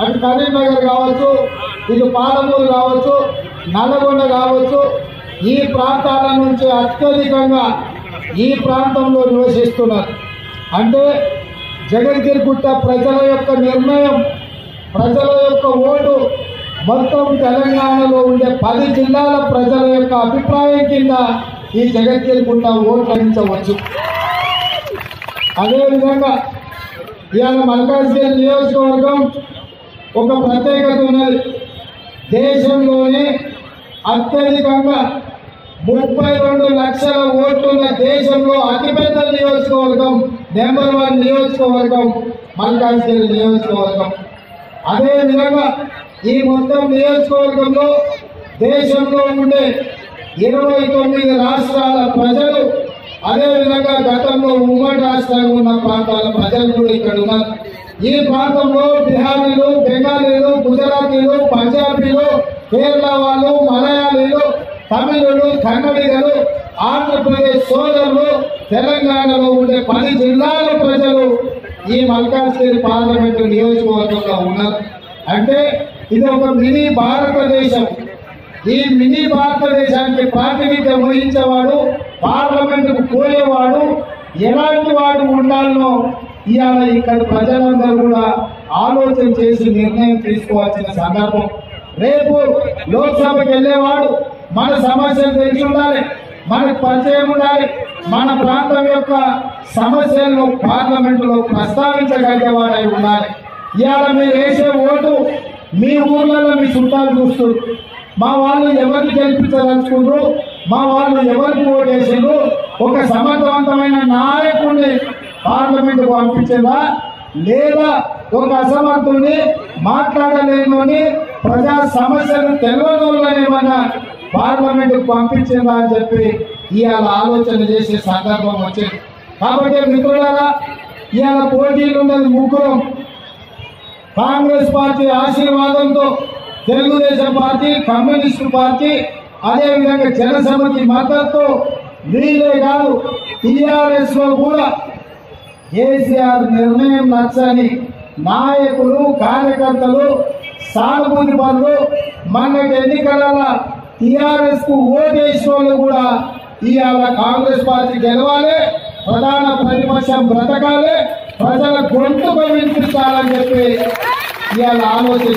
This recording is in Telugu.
అటు కరీంనగర్ కావచ్చు ఇటు పాలమూరు కావచ్చు నల్లగొండ కావచ్చు ఈ ప్రాంతాల నుంచి అత్యధికంగా ఈ ప్రాంతంలో నివసిస్తున్నారు. అంటే జగన్గిరిగుట్ట ప్రజల యొక్క నిర్ణయం ప్రజల యొక్క ఓటు మొత్తం తెలంగాణలో ఉండే పది జిల్లాల ప్రజల యొక్క అభిప్రాయం కింద ఈ జగన్గిరిగుట్ట ఓటు అందించవచ్చు అదేవిధంగా ఇవాళ మల్కాజ్గిరి నియోజకవర్గం ఒక ప్రత్యేకత ఉన్నది దేశంలోనే అత్యధికంగా ముప్పై రెండు లక్షల ఓట్లున్న దేశంలో అతిపెద్ద నియోజకవర్గం నెంబర్ వన్ నియోజకవర్గం మల్కాజ్గిరి నియోజకవర్గం. అదేవిధంగా ఈ మొత్తం నియోజకవర్గంలో దేశంలో ఉండే ఇరవై తొమ్మిది రాష్ట్రాలు అదేవిధంగా గతంలో ఉమ్మడి రాష్ట్రాలు ఉన్న ప్రాంతాల ప్రజలు కూడా ఇక్కడ ఉన్నారు. ఈ ప్రాంతంలో బిహారీలు బెంగాలీలు గుజరాతీలు పంజాబీలు కేరళ వాళ్ళు మలయాళీలు తమిళులు కన్నడిగలు ఆంధ్రప్రదేశ్ సోదరులు తెలంగాణలో ఉండే పది జిల్లాల ప్రజలు ఈ మల్కాజ్గిరి పార్లమెంటు నియోజకవర్గంలో ఉన్నారు. అంటే ఇది ఒక మినీ భారతదేశం. ఈ మినీ భారతదేశానికి ప్రాతినిధ్యం వహించేవాడు పార్లమెంటుకు పోయేవాడు ఎలాంటి వాడు ఉండాలనో ఇవాళ ఇక్కడ ప్రజలందరూ కూడా ఆలోచన చేసి నిర్ణయం తీసుకోవాల్సిన సందర్భం. రేపు లోక్సభకి వెళ్ళేవాడు మన సమస్యలు తెలిసి ఉండాలి మనకు పరిచయం ఉండాలి మన ప్రాంతం యొక్క సమస్యలను పార్లమెంటులో ప్రస్తావించగలిగేవాడై ఉండాలి. ఇవాళ మీరు వేసే ఓటు మీ ఊర్లలో మీ చుట్టాలు చూస్తారు మా వాళ్ళు ఎవరిని గెలిపించదలుచుకుంటారు మా వాళ్ళు ఎవరికి ఓటు ఒక సమర్థవంతమైన నాయకుడిని పార్లమెంటుకు పంపించిందా? లేదా ఒక అసమర్థుని మాట్లాడలేని ప్రజా సమస్యలు తెలియని ఏమన్నా పార్లమెంటుకు పంపించిందా అని చెప్పి ఇవాళ ఆలోచన చేసే సందర్భం వచ్చింది. కాబట్టి మిత్రులారా ఇవాళ పోటీలు ఉన్నది ముగ్గురం. కాంగ్రెస్ పార్టీ ఆశీర్వాదంతో తెలుగుదేశం పార్టీ కమ్యూనిస్టు పార్టీ అదేవిధంగా జనసమితి మద్దతు వీళ్ళే కాదు టీఆర్ఎస్లో కూడా కేసీఆర్ నిర్ణయం నచ్చని నాయకులు కార్యకర్తలు సానుభూతి పనులు మనకి ఎన్నికల టీఆర్ఎస్కు ఓటేసిన కూడా ఇవాళ కాంగ్రెస్ పార్టీ గెలవాలి ప్రధాన ప్రతిపక్షం బ్రతకాలి ప్రజల గొంతు వినిపించాలని చెప్పి ఇవాళ ఆలోచన